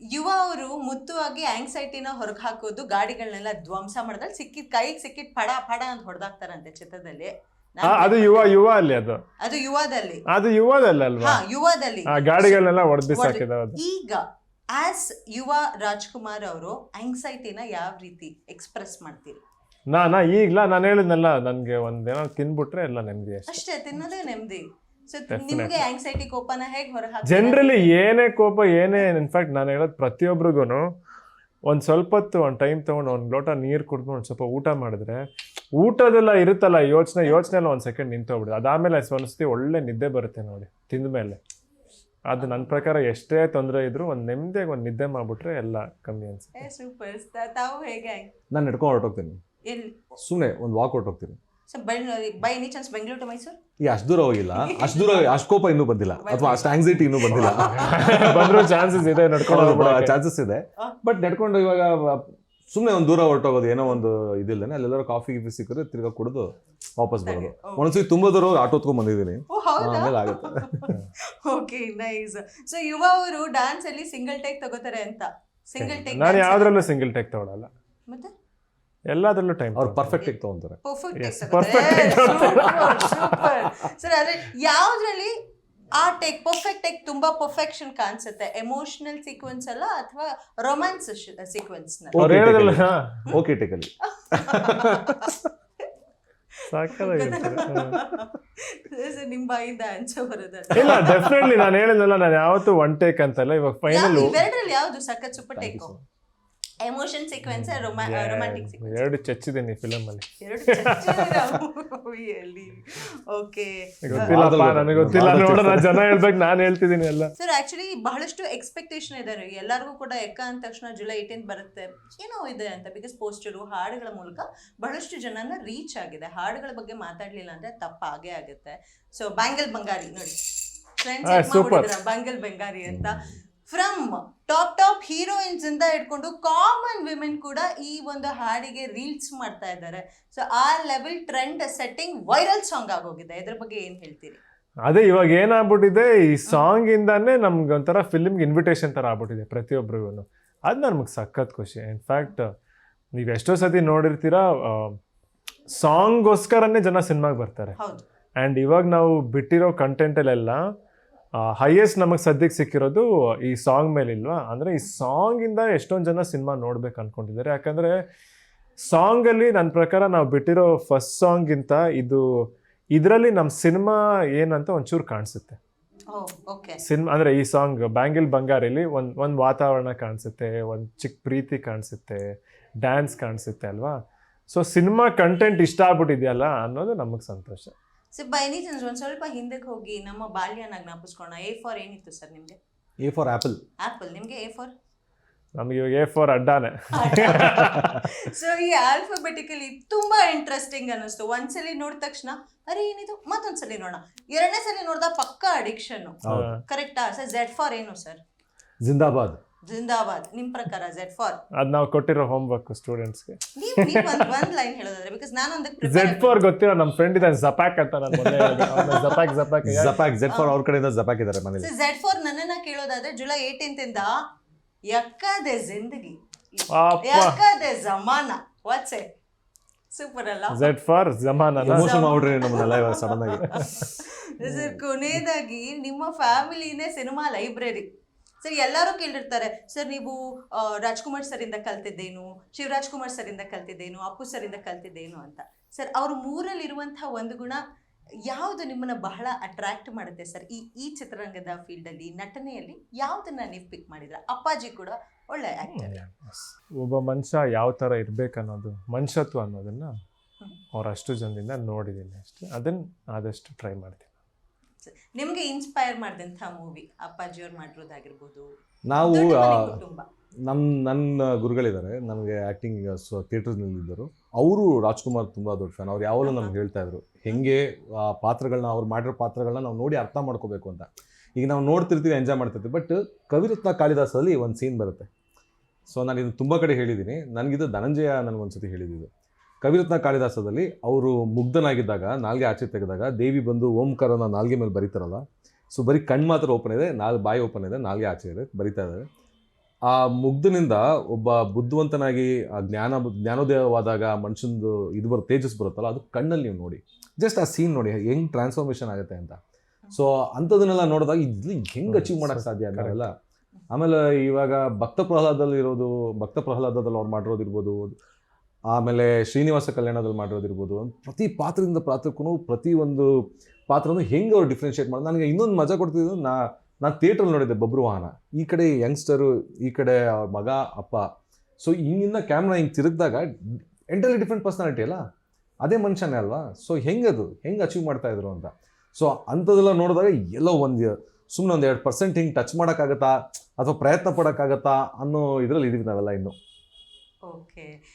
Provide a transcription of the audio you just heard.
ಯುವ ಅವರು ಮುತ್ತುವಾಗಿ ಆಂಗ್ಸೈಟಿನ ಹೊರಗೆ ಹಾಕೋದು ಗಾಡಿಗಳನ್ನೆಲ್ಲ ಧ್ವಂಸ ಮಾಡಿದ್ರೆ ಸಿಕ್ಕಿದ ಕೈಗೆ ಸಿಕ್ಕಿದ ಪಡ ಪಡ ಅಂತ ಹೊಡೆದಾಕ್ತಾರಂತೆ ಚಿತ್ರದಲ್ಲಿ. ಅದು ಯುವ ಯುವ ಅಲ್ಲಿ ಅದು. ಅದು ಯುವದಲ್ಲಿ. ಅದು ಯುವದಲ್ಲ ಅಲ್ವಾ ಯುವದಲ್ಲಿ. ಗಾಡಿಗಳನ್ನೆಲ್ಲ ಹೊಡೆದಿಸಾಕಿದ್ದಾರೆ ಈಗ ಆಸ್ ಯುವ ರಾಜ್ಕುಮಾರ್ ಅವರು ಆಂಗ್ಸೈಟಿನ ಯಾವ ರೀತಿ ಎಕ್ಸ್ಪ್ರೆಸ್ ಮಾಡ್ತೀರಿ? ನಾ ನಾ ಈಗ್ಲಾ ನಾನು ಹೇಳಿದ್ನಲ್ಲ ನನಗೆ ಒಂದೇನೋ ತಿನ್ಬಿಟ್ರೆ ಎಲ್ಲ ನೆಮ್ಮದಿ ಅಷ್ಟೇ. ಅಷ್ಟೇ ತಿನ್ನೋದೇ ನೆಮ್ಮದಿ. ಜನರಲಿ ಏನೇ ಕೋಪ ಏನೇ ಇನ್ಫ್ಯಾಕ್ಟ್ ನಾನು ಹೇಳೋದು ಪ್ರತಿಯೊಬ್ರಿಗೂ ಒಂದು ಸ್ವಲ್ಪ ಹೊತ್ತು ಒಂದು ಟೈಮ್ ತೊಗೊಂಡು ಒಂದು ಲೋಟ ನೀರು ಕುಡಿದು ಒಂದು ಸ್ವಲ್ಪ ಊಟ ಮಾಡಿದ್ರೆ ಊಟದೆಲ್ಲ ಇರುತ್ತಲ್ಲ ಯೋಚನೆ ಯೋಚನೆ ಎಲ್ಲ ಒಂದು ಸೆಕೆಂಡ್ ನಿಂತೋಗ್ಬಿಡುದು ಅದಾದಮೇಲೆ ಒಂದ್ಸತಿ ಒಳ್ಳೆ ನಿದ್ದೆ ಬರುತ್ತೆ ನೋಡಿ ತಿಂದ ಮೇಲೆ. ಅದು ನನ್ನ ಪ್ರಕಾರ ಎಷ್ಟೇ ತೊಂದರೆ ಇದ್ರು ಒಂದು ನೆಮ್ಮದಿಯಾಗಿ ಒಂದು ನಿದ್ದೆ ಮಾಡಿಬಿಟ್ರೆ ಎಲ್ಲ ಕಮ್ಮಿ ಅನ್ಸುತ್ತೆ. ನಾನು ನಡ್ಕೊಂಡು ಹೊರಟೋಗ್ತೀನಿ. ಸುಮ್ಮನೆ ಒಂದು walk ಹೊರಟೋಗ್ತೀನಿ. So by any chance Bengaluru to Mysuru ಈ ಅಷ್ಟು ದೂರ ಹೋಗಿಲ್ಲ. ಅಷ್ಟು ದೂರ ಅಷ್ಟು ಕೋಪ ಇನ್ನೂ ಬಂದಿಲ್ಲ. ಅಥವಾ ಅಷ್ಟು ಆಂಗ್ಸೈಟಿ ಇನ್ನೂ ಬಂದಿಲ್ಲ. ಬಂದರೂ ಚಾನ್ಸಸ್ ಇದೆ ನಡ್ಕೊಂಡು. ಚಾನ್ಸಸ್ ಇದೆ. ಬಟ್ ನಡ್ಕೊಂಡು ಇವಾಗ ಸುಮ್ಮನೆ ಒಂದು ದೂರ ಹೊರಟೋಗೋದು ಏನೋ ಒಂದು ಇದಿಲ್ಲನೆ ಅಲ್ಲೆಲ್ಲರೂ ಕಾಫಿ ಗಿಫಿ ಸಿಕ್ಕಿದ್ರೆ ತಿರ್ಗಾ ಕುಡಿದು ವಾಪಸ್ ಬರೋದು. Okay. ತುಂಬ ತುಂಬಾ ದೂರ ಆಟೋ ಹೊತ್ಕೊಂಡ್ ಬಂದಿದ್ದೀನಿ. ಆಮೇಲೆ ಆಗುತ್ತೆ. ಓಕೆ ನೈಸ್ ಸೊ ಯುವ ಅವರು ಡ್ಯಾನ್ಸ್ ಅಲ್ಲಿ ಸಿಂಗಲ್ ಟೇಕ್ ತಗೋತಾರೆ ಅಂತ. ಸಿಂಗಲ್ ಟೇಕ್ ನಾನು ಯಾವ್ದ್ರಲ್ಲೂ ಸಿಂಗಲ್ ಟೇಕ್ ತಗೊಳಲ್ಲ. ಮತ್ತೆ? ಎಲ್ಲದರಲ್ಲೂ ಟೈಮ್ ಅವ್ರು ಪರ್ಫೆಕ್ಟ್ ಆಗಿ ತಗೊಂತಾರೆ. ಟೇಕ್ ಸರ್ ಅದೇ ಯಾವ್ದ್ರಲ್ಲಿ ಆ ಟೇಕ್ ಪರ್ಫೆಕ್ಟ್ ಟೇಕ್ ತುಂಬಾ ಪರ್ಫೆಕ್ಷನ್ ಕಾಣಿಸುತ್ತೆ? ಎಮೋಷನಲ್ ಸೀಕ್ವೆನ್ಸ್ ಅಲ್ಲ ಅಥವಾ ರೊಮ್ಯಾನ್ಸ್ ಸೀಕ್ವೆನ್ಸ್ ಅವ್ರು Okay, ಹೇಳೋದಲ್ಲ ಓಕೆ ಟೇಕಲ್ಲಿ ನಿಮ್ ಬಾಯಿಂದ ಆನ್ಸರ್ ಬರೋದಲ್ಲ ಇಲ್ಲ ಡೆಫಿನೆಟ್ಲಿ ನಾನು ಹೇಳಿದ್ನಲ್ಲ ನಾನು ಯಾವತ್ತು ಒನ್ ಟೇಕ್ ಅಂತಲ್ಲ ಇವಾಗ ಫೈನಲ್ ಯಾವ್ದು ಸಖತ್ super take. Emotion sequence romantic sequence ಎರಡು ಚಚ್ಚಿದ್ದೀನಿ ಫಿಲಮ್ ಅಲ್ಲಿ ಓಕೆ ಗೊತ್ತಿಲ್ಲಪ್ಪ ನನಗೆ ಗೊತ್ತಿಲ್ಲ. ನೋಡೋಣ. ಜನ ಹೇಳ್ಬೇಕು ನಾನು ಹೇಳ್ತಿದ್ದೀನಿ ಎಲ್ಲ. ಸರ್ ಆಕ್ಚುಲಿ ಬಹಳಷ್ಟು ಎಕ್ಸ್ಪೆಕ್ಟೇಷನ್ ಇದೆ ರೀ ಎಲ್ಲರಿಗೂ ಕೂಡ ಎಕ್ಕ ಅಂದ ತಕ್ಷಣ ಜುಲೈ ಏಯ್ಟೀನ್ ಬರುತ್ತೆ. ಏನೋ ಇದೆ ಅಂತ. ಬಿಕಾಸ್ ಪೋಸ್ಟರು ಹಾಡುಗಳ ಮೂಲಕ ಬಹಳಷ್ಟು ಜನನ ರೀಚ್ ಆಗಿದೆ. ಹಾಡುಗಳ ಬಗ್ಗೆ ಮಾತಾಡ್ಲಿಲ್ಲ ಅಂದ್ರೆ ತಪ್ಪಾಗೇ ಆಗುತ್ತೆ. ಸೊ ಬ್ಯಾಂಗಲ್ ಬಂಗಾರಿ ನೋಡಿ. ಫ್ರೆಂಡ್ಸ್ ಬಂಗಾರಿ ಅಂತ. ಫ್ರಮ್ ಟಾಪ್ ಟಾಪ್ ಹೀರೋಯಿನ್ಸ್ ಇಂದ ಹಿಡ್ಕೊಂಡು ಕಾಮನ್ ವಿಮೆನ್ ಕೂಡ ಈ ಒಂದು ಹಾಡಿಗೆ ರೀಲ್ಸ್ ಮಾಡ್ತಾ ಇದ್ದಾರೆ. ಸೊ ಆ level trend setting viral song ಆಗೋಗಿದೆ. ಇದ್ರ ಬಗ್ಗೆ ಏನ್ ಹೇಳ್ತೀರಿ? ಅದೇ ಇವಾಗ ಏನಾಗ್ಬಿಟ್ಟಿದೆ ಈ ಸಾಂಗ್ ಇಂದಾನೆ ನಮ್ಗೆ ಒಂಥರ ಫಿಲ್ಮ್ಗೆ ಇನ್ವಿಟೇಷನ್ ತರ ಆಗ್ಬಿಟ್ಟಿದೆ ಪ್ರತಿಯೊಬ್ಬರಿಗೂ ಅದು ನಮ್ಗೆ ಸಖತ್ ಖುಷಿ. ಇನ್ಫ್ಯಾಕ್ಟ್ ನೀವು ಎಷ್ಟೋ ಸತಿ ನೋಡಿರ್ತೀರಾ ಸಾಂಗ್ಗೋಸ್ಕರನೇ ಜನ ಸಿನಿಮಾಗೆ ಬರ್ತಾರೆ. ಆ್ಯಂಡ್ ಇವಾಗ ನಾವು ಬಿಟ್ಟಿರೋ ಕಂಟೆಂಟಲ್ಲೆಲ್ಲ ಹೈಯೆಸ್ಟ್ ನಮಗೆ ಸದ್ಯಕ್ಕೆ ಸಿಕ್ಕಿರೋದು ಈ ಸಾಂಗ್ ಮೇಲಿಲ್ವಾ? ಅಂದರೆ ಈ ಸಾಂಗಿಂದ ಎಷ್ಟೊಂದು ಜನ ಸಿನಿಮಾ ನೋಡ್ಬೇಕು ಅನ್ಕೊಂಡಿದ್ದಾರೆ. ಯಾಕಂದರೆ ಸಾಂಗಲ್ಲಿ ನನ್ನ ಪ್ರಕಾರ ನಾವು ಬಿಟ್ಟಿರೋ ಫಸ್ಟ್ ಸಾಂಗಿಂತ ಇದು ಇದರಲ್ಲಿ ನಮ್ಮ ಸಿನಿಮಾ ಏನಂತ ಒಂಚೂರು ಕಾಣಿಸುತ್ತೆ. ಸಿನಿಮಾ ಅಂದರೆ ಈ ಸಾಂಗ್ ಬ್ಯಾಂಗಿಲ್ ಬಂಗಾರಿಲಿ ಒಂದು ಒಂದು ವಾತಾವರಣ ಕಾಣಿಸುತ್ತೆ ಒಂದು ಚಿಕ್ಕ ಪ್ರೀತಿ ಕಾಣಿಸುತ್ತೆ ಡ್ಯಾನ್ಸ್ ಕಾಣಿಸುತ್ತೆ ಅಲ್ವಾ? ಸೊ ಸಿನಿಮಾ ಕಂಟೆಂಟ್ ಇಷ್ಟ ಆಗ್ಬಿಟ್ಟಿದೆಯಲ್ಲ ಅನ್ನೋದು ನಮಗೆ ಸಂತೋಷ. ಸೊ ಬೈ ಎನಿ ಚಾನ್ಸ್ ಒಂದು ಸ್ವಲ್ಪ ಹಿಂದಕ್ಕೆ ಹೋಗಿ ನಮ್ಮ ಬಾಲ್ಯನ ಜ್ಞಾಪಿಸ್ಕೋಣ ಎ ಫಾರ್ ಏನಿತ್ತು ಸರ್ ನಿಮಗೆ? ಎ ಫಾರ್ ಆಪಲ್ ಆಪಲ್ ನಿಮಗೆ ಎ ಫಾರ್ ನಮಗೆ ಇವಾಗ ಎ ಫಾರ್ ಅಡ್ಡಾನೆ. ಸೊ ಈ ಆಲ್ಫಾಬೆಟಿಕಲಿ ತುಂಬಾ ಇಂಟ್ರೆಸ್ಟಿಂಗ್ ಅನ್ನಿಸ್ತು. ಒಂದ್ಸಲಿ ನೋಡಿದ ತಕ್ಷಣ ಅರೆ ಏನಿದು? ಮತ್ತೊಂದ್ಸಲಿ ನೋಡೋಣ. ಎರಡನೇ ಸಲ ನೋಡಿದ ಪಕ್ಕ ಅಡಿಕ್ಷನ್. ಕರೆಕ್ಟಾ ಸರ್ ಝೆಡ್ ಫಾರ್ ಏನು ಸರ್ ಜಿಂದಾಬಾದ್. ಜಿಂದಾಬಾದ್ ನಿಮ್ಮ ಪ್ರಕಾರ ಝೆಡ್ ಫಾರ್ ಅದು ನಾವು ಕೊಟ್ಟಿರೋ ಹೋಮ್ವರ್ಕ್ ಸ್ಟೂಡೆಂಟ್ಸ್ಗೆ ನೀವು ನೀವು ಒಂದ್ ಒಂದ್ ಲೈನ್ ಹೇಳೋದಾದ್ರೆ ಬಿಕಾಸ್ ನಾನು ಒಂದಕ್ಕೆ ಝೆಡ್ ಫೋರ್ ಗೊತ್ತಿರೋ ನಮ್ಮ ಫ್ರೆಂಡ್ ಇದ್ದಾನೆ ಜಪಾಕ್ ಅಂತ ನಾನು ಮೊನ್ನೆ ಜಪಾಕ್ ಜಪಾಕ್ ಜಪಾಕ್ ಜೆಡ್ ಫಾರ್ ಅವ್ರ ಕಡೆಯಿಂದ ಜಪಾಕ್ ಇದ್ದಾರೆ ಮನೇಲಿ. ಝೆಡ್ ಫಾರ್ ನನ್ನನ್ನ ಕೇಳೋದಾದ್ರೆ ಜುಲೈ ಏಯ್ಟೀನ್ತ್ ಇಂದ ಯಕ್ಕದೆ ಜಿಂದಗಿ. ಅಪ್ಪ. ಯಕ್ಕದೆ ಜಮಾನ. ವಾಟ್ಸ್ ಸೂಪರ್ ಅಲ್ಲ? ಝೆಡ್ ಫಾರ್ ಜಮಾನ ಎಮೋಷನ್ ಮಾಡ್ರಿ ನಮ್ಮನ್ನೆಲ್ಲ ಇವಾಗ ಸಡನ್ ಆಗಿ. ಸರ್ ಕೊನೆಯದಾಗಿ ನಿಮ್ಮ ಫ್ಯಾಮಿಲಿನೇ ಸಿನಿಮಾ ಲೈಬ್ರರಿ ಸರ್ ಎಲ್ಲರೂ ಕೇಳಿರ್ತಾರೆ ಸರ್ ನೀವು ರಾಜ್ಕುಮಾರ್ ಸರಿಂದ ಕಲ್ತಿದ್ದೇನು? ಶಿವರಾಜ್ ಕುಮಾರ್ ಸರಿಂದ ಕಲ್ತಿದ್ದೇನು? ಅಪ್ಪು ಸರಿಂದ ಕಲ್ತಿದ್ದೇನು? ಅಂತ. ಸರ್ ಅವ್ರ ಮೂರಲ್ಲಿರುವಂತಹ ಒಂದು ಗುಣ ಯಾವುದು ನಿಮ್ಮನ್ನ ಬಹಳ ಅಟ್ರಾಕ್ಟ್ ಮಾಡುತ್ತೆ ಸರ್? ಈ ಈ ಚಿತ್ರರಂಗದ ಫೀಲ್ಡಲ್ಲಿ ನಟನೆಯಲ್ಲಿ ಯಾವುದನ್ನ ನೀವು ಪಿಕ್ ಮಾಡಿದ್ರ ಅಪ್ಪಾಜಿ ಕೂಡ ಒಳ್ಳೆ ಆಕ್ಟರ್ ಒಬ್ಬ ಮನುಷ್ಯ ಯಾವ ಥರ ಇರ್ಬೇಕನ್ನೋದು ಮನುಷ್ಯತ್ವ ಅನ್ನೋದನ್ನ. ಅವ್ರ ಅಷ್ಟು ಜನದಿಂದ ನೋಡಿದ್ದೀನಿ ಅಷ್ಟೇ. ಅದನ್ನ ಆದಷ್ಟು ಟ್ರೈ ಮಾಡ್ತೀನಿ. ನಿಮ್ಗೆ ಇನ್ಸ್ಪೈರ್ ಮಾಡಿದಂಥ ಮೂವಿ ಅಪ್ಪಾಜಿಯವ್ರು ಮಾಡಿರೋದಾಗಿರ್ಬೋದು. ನಾವು ನಮ್ಮ ನನ್ನ ಗುರುಗಳಿದ್ದಾರೆ ನನಗೆ ಆ್ಯಕ್ಟಿಂಗ್ ಥಿಯೇಟರ್ನಲ್ಲಿದ್ದರು ಅವರು ರಾಜ್ಕುಮಾರ್ ತುಂಬ ದೊಡ್ಡ ಫ್ಯಾನ್ ಅವ್ರು ಯಾವಾಗಲೂ ನಮ್ಗೆ ಹೇಳ್ತಾ ಇದ್ರು ಹೆಂಗೆ ಆ ಪಾತ್ರಗಳನ್ನ ಅವ್ರು ಮಾಡಿರೋ ಪಾತ್ರಗಳನ್ನ ನಾವು ನೋಡಿ ಅರ್ಥ ಮಾಡ್ಕೋಬೇಕು ಅಂತ. ಈಗ ನಾವು ನೋಡ್ತಿರ್ತೀವಿ ಎಂಜಾಯ್ ಮಾಡ್ತಿರ್ತೀವಿ ಬಟ್ ಕವಿರತ್ನ ಕಾಳಿದಾಸಲ್ಲಿ ಒಂದು ಸೀನ್ ಬರುತ್ತೆ. ಸೊ ನಾನು ಇದು ತುಂಬ ಕಡೆ ಹೇಳಿದ್ದೀನಿ ನನಗಿದು ಧನಂಜಯ ನನಗೊಂದ್ಸತಿ ಹೇಳಿದ್ದು ಕವಿರತ್ನ ಕಾಳಿದಾಸದಲ್ಲಿ ಅವರು ಮುಗ್ಧನಾಗಿದ್ದಾಗ ನಾಲ್ಗೆ ಆಚೆ ತೆಗೆದಾಗ ದೇವಿ ಬಂದು ಓಂಕಾರನ ನಾಲ್ಗೆ ಮೇಲೆ ಬರೀತಾರಲ್ಲ? ಸೊ ಬರೀ ಕಣ್ಣು ಮಾತ್ರ ಓಪನ್ ಇದೆ ನಾಲ್ ಬಾಯಿ ಓಪನ್ ಇದೆ ನಾಲ್ಗೆ ಆಚೆ ಇದೆ ಬರಿತಾ ಇದ್ದಾರೆ. ಆ ಮುಗ್ಧನಿಂದ ಒಬ್ಬ ಬುದ್ಧಿವಂತನಾಗಿ ಆ ಜ್ಞಾನ ಜ್ಞಾನೋದಯವಾದಾಗ ಮನುಷ್ಯನದು ಇದು ಬರೋ ತೇಜಸ್ ಬರುತ್ತಲ್ಲ ಅದು ಕಣ್ಣಲ್ಲಿ ನೀವು ನೋಡಿ. ಜಸ್ಟ್ ಆ ಸೀನ್ ನೋಡಿ ಹೆಂಗ್ ಟ್ರಾನ್ಸ್ಫಾರ್ಮೇಶನ್ ಆಗುತ್ತೆ ಅಂತ. ಸೊ ಅಂಥದನ್ನೆಲ್ಲ ನೋಡಿದಾಗ ಇದು ಹೆಂಗ್ ಅಚೀವ್ ಮಾಡಕ್ ಸಾಧ್ಯ ಅಂತಾರಲ್ಲ ಆಮೇಲೆ ಇವಾಗ ಭಕ್ತ ಪ್ರಹ್ಲಾದಲ್ಲಿ ಇರೋದು ಭಕ್ತ ಪ್ರಹ್ಲಾದದಲ್ಲಿ ಅವ್ರು ಮಾಡಿರೋದಿರ್ಬೋದು ಆಮೇಲೆ ಶ್ರೀನಿವಾಸ ಕಲ್ಯಾಣದಲ್ಲಿ ಮಾಡಿರೋದಿರ್ಬೋದು. ಪ್ರತಿ ಪಾತ್ರದಿಂದ ಪಾತ್ರಕ್ಕೂ ಪ್ರತಿ ಒಂದು ಪಾತ್ರನೂ ಹೆಂಗೆ ಅವ್ರು ಡಿಫ್ರೆನ್ಷಿಯೇಟ್ ಮಾಡೋದು? ನನಗೆ ಇನ್ನೊಂದು ಮಜಾ ಕೊಡ್ತಿದ್ದು ನಾ, ನಾನು ಥಿಯೇಟ್ರಲ್ಲಿ ನೋಡಿದ್ದೆ ಬಬ್ರು ವಾಹನ. ಈ ಕಡೆ ಯಂಗ್ಸ್ಟರು ಈ ಕಡೆ ಅವ್ರ ಮಗ, ಅಪ್ಪ. ಸೊ ಹಿಂಗಿಂದ ಕ್ಯಾಮ್ರಾ ಹಿಂಗೆ ತಿರುಗಿದಾಗ ಎಂಟರ್ಲಿ ಡಿಫ್ರೆಂಟ್ ಪರ್ಸನಾಲಿಟಿ ಅಲ್ಲ? ಅದೇ ಮನುಷ್ಯನೇ ಅಲ್ವಾ? ಸೊ ಹೆಂಗದು? ಹೆಂಗೆ ಅಚೀವ್ ಮಾಡ್ತಾ ಇದ್ರು ಅಂತ? ಸೊ ಅಂಥದ್ದೆಲ್ಲ ನೋಡಿದಾಗ ಎಲ್ಲೋ ಒಂದು ಸುಮ್ಮನೆ ಒಂದು ಎರಡು ಪರ್ಸೆಂಟ್ ಹಿಂಗೆ ಟಚ್ ಮಾಡೋಕ್ಕಾಗತ್ತಾ? ಅಥವಾ ಪ್ರಯತ್ನ ಪಡೋಕ್ಕಾಗತ್ತಾ? ಅನ್ನೋ ಇದರಲ್ಲಿ ಇದೀವಿ ನಾವೆಲ್ಲ ಇನ್ನು. ಓಕೆ